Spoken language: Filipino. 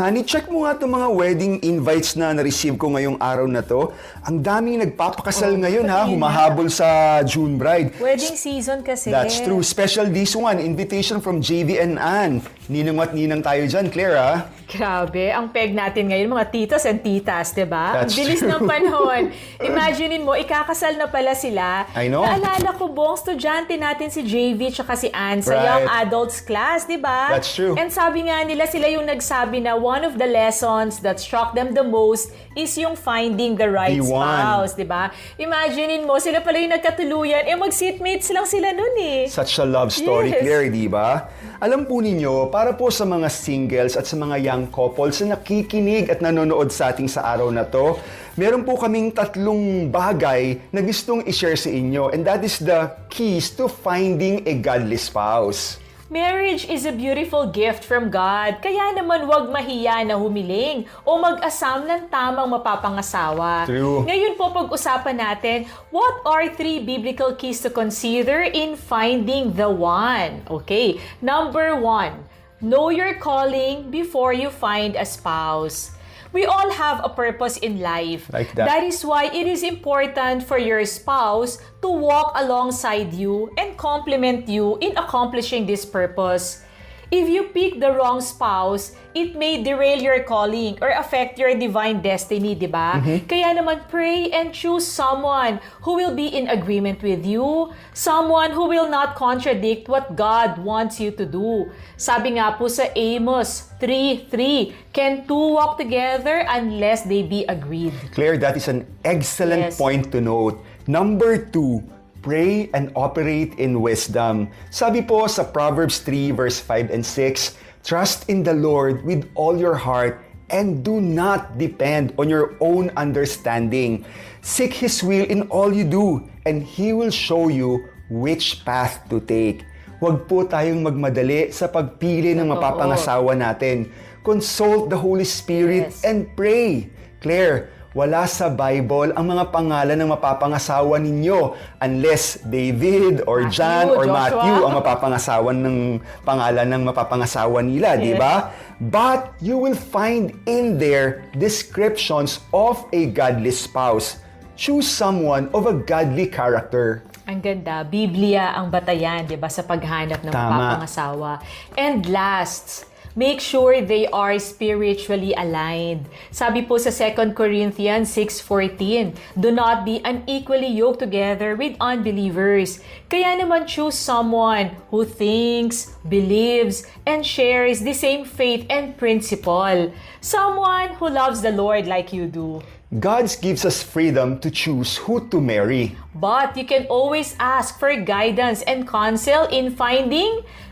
Honey, check mo nga itong mga wedding invites na na-receive ko ngayong araw na to. Ang daming nagpapakasal ngayon ha, humahabol sa June bride. Wedding season kasi. That's true. Special this one, invitation from JV and Ann. Ninong at ninang tayo dyan, Claire ha? Grabe, ang peg natin ngayon, mga titos and titas, di ba? Ang bilis true. ng panahon. Imaginein mo, ikakasal na pala sila. I know. Naalala ko, buong estudyante natin si JV tsaka si Ann sa Right. Young Adults class, di ba? That's true. And sabi nga nila, sila yung nagsabi na one of the lessons that struck them the most is yung finding the right The spouse, di ba? Imaginein mo, sila pala yung nagkatuluyan. Eh, mag-seatmates lang sila nun eh. Such a love story, Yes. Claire, di ba? Alam po ninyo, para po sa mga singles at sa mga young couples na nakikinig at nanonood sa ating sa araw na to, meron po kaming tatlong bagay na gustong i-share sa inyo and that is the keys to finding a godly spouse. Marriage is a beautiful gift from God, kaya naman wag mahiya na humiling o mag-asam ng tamang mapapangasawa. True. Ngayon po pag-usapan natin, what are three biblical keys to consider in finding the one? Okay, number one, know your calling before you find a spouse. We all have a purpose in life. Like that. That is why it is important for your spouse to walk alongside you and complement you in accomplishing this purpose. If you pick the wrong spouse, it may derail your calling or affect your divine destiny, di ba? Kaya naman pray and choose someone who will be in agreement with you, someone who will not contradict what God wants you to do. Sabi nga po sa Amos 3:3, can two walk together unless they be agreed? Claire, that is an excellent Yes. point to note. Number two, pray and operate in wisdom. Sabi po sa Proverbs 3 verse 5 and 6, Trust in the Lord with all your heart and do not depend on your own understanding. Seek His will in all you do and He will show you which path to take. Huwag po tayong magmadali sa pagpili ng mapapangasawa natin. Consult the Holy Spirit Yes. and pray. Claire, wala sa Bible ang mga pangalan ng mapapangasawa ninyo unless David or Matthew, John or Joshua. Matthew ang mapapangasawan ng pangalan ng mapapangasawa nila, di ba? But you will find in there descriptions of a godly spouse. Choose someone of a godly character. Ang ganda, Biblia ang batayan, 'di ba, sa paghanap ng Tama. mapapangasawa. And last, make sure they are spiritually aligned. Sabi po sa 2 Corinthians 6:14, do not be unequally yoked together with unbelievers. Kaya naman choose someone who thinks, believes, and shares the same faith and principle. Someone who loves the Lord like you do. God gives us freedom to choose who to marry. But you can always ask for guidance and counsel in finding